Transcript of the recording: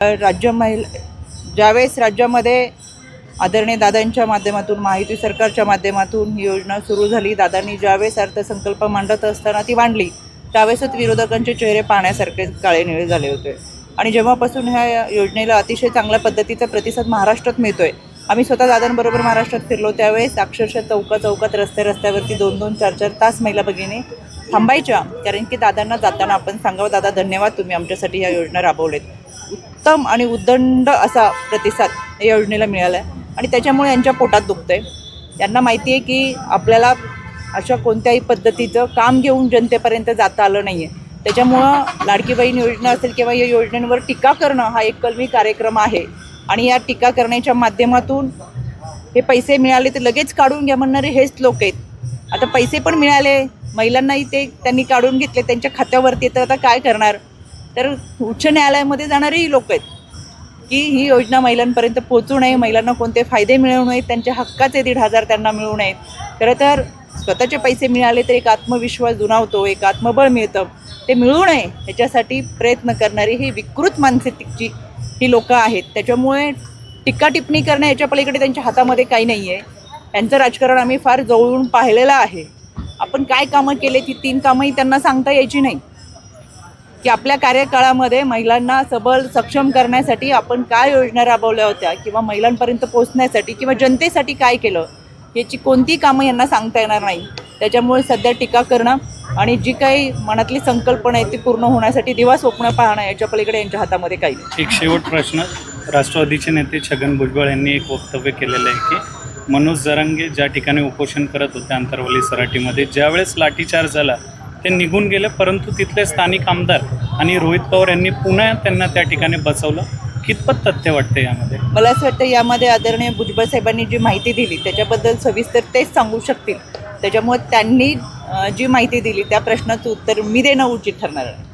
राज्य महिला ज्यावेळेस राज्यामध्ये आदरणीय दादांच्या माध्यमातून माहिती सरकारच्या माध्यमातून ही योजना सुरू झाली दादांनी ज्यावेळेस अर्थसंकल्प मांडत असताना ती मांडली त्यावेळेसच विरोधकांचे चेहरे पाहण्यासारखे काळे निळे झाले होते. आणि जेव्हापासून ह्या योजनेला अतिशय चांगल्या पद्धतीचा प्रतिसाद महाराष्ट्रात मिळतोय आम्ही स्वतः दादांबरोबर महाराष्ट्रात फिरलो त्यावेळेस अक्षरशः चौका चौकात रस्ते रस्त्यावरती दोन दोन चार चार तास महिला भगिनी थांबायच्या कारण की दादांना जाताना आपण सांगावं दादा धन्यवाद तुम्ही आमच्यासाठी ह्या योजना राबवलेत. उत्तम आणि उदंड असा प्रतिसाद या योजनेला मिळाला आहे आणि त्याच्यामुळे यांच्या पोटात दुखतं आहे त्यांना माहिती आहे की आपल्याला अशा कोणत्याही पद्धतीचं काम घेऊन जनतेपर्यंत जाता आलं नाही आहे त्याच्यामुळं लाडकी बहीण योजना असेल किंवा या योजनेवर टीका करणं हा एक कलमी कार्यक्रम आहे. आणि या टीका करण्याच्या माध्यमातून हे पैसे मिळाले तर लगेच काढून घ्या म्हणणारे हेच लोक आहेत. आता पैसे पण मिळाले. महिलांनाही ते त्यांनी काढून घेतले. त्यांच्या खात्यावरती तर आता काय करणार? तर उच्च न्यायालयामध्ये जाणारी लोक आहेत की ही योजना महिलांपर्यंत पोहोचू नये महिलांना कोणते फायदे मिळवू नयेत त्यांच्या हक्काचे दीड हजार त्यांना मिळू नयेत. खरं तर स्वतःचे पैसे मिळाले तर एक आत्मविश्वास जुनावतो एक आत्मबळ मिळतं. ते मिळू नये ह्याच्यासाठी प्रयत्न करणारी ही विकृत मानसिकची ही लोकं आहेत. त्याच्यामुळे टीका टिप्पणी करणं याच्या पलीकडे त्यांच्या हातामध्ये काही नाही आहे त्यांचं राजकारण आम्ही फार जवळून पाहिलेलं आहे. आपण काय कामं केले ती तीन कामंही त्यांना सांगता यायची नाही. की आपल्या कार्यकाळामध्ये महिलांना सबल सक्षम करण्यासाठी आपण काय योजना राबवल्या होत्या किंवा महिलांपर्यंत पोहोचण्यासाठी किंवा जनतेसाठी काय केलं याची कोणती कामं यांना सांगता येणार नाही. त्याच्यामुळे सध्या टीका करणं आणि जी काही मनातली संकल्पना आहे ती पूर्ण होण्यासाठी दिवा स्वप्न पाहणं याच्या पलीकडे यांच्या हातामध्ये काही एक शेवट प्रश्न. राष्ट्रवादीचे नेते छगन भुजबळ यांनी एक वक्तव्य केलेलं आहे की मनोज जरांगे ज्या ठिकाणी उपोषण करत होते आंतरवली सराटीमध्ये ज्यावेळेस लाठीचार्ज झाला ते निघून गेले परंतु तिथले स्थानिक आमदार आणि रोहित पवार यांनी पुन्हा त्यांना त्या ठिकाणी बसवलं. कितपत तथ्य वाटतं यामध्ये? मला असं वाटतं यामध्ये आदरणीय भुजबळ साहेबांनी जी माहिती दिली त्याच्याबद्दल सविस्तर तेच सांगू शकतील. त्याच्यामुळे त्यांनी जी माहिती दिली त्या प्रश्नाचं उत्तर मी देणं उचित ठरणार आहे.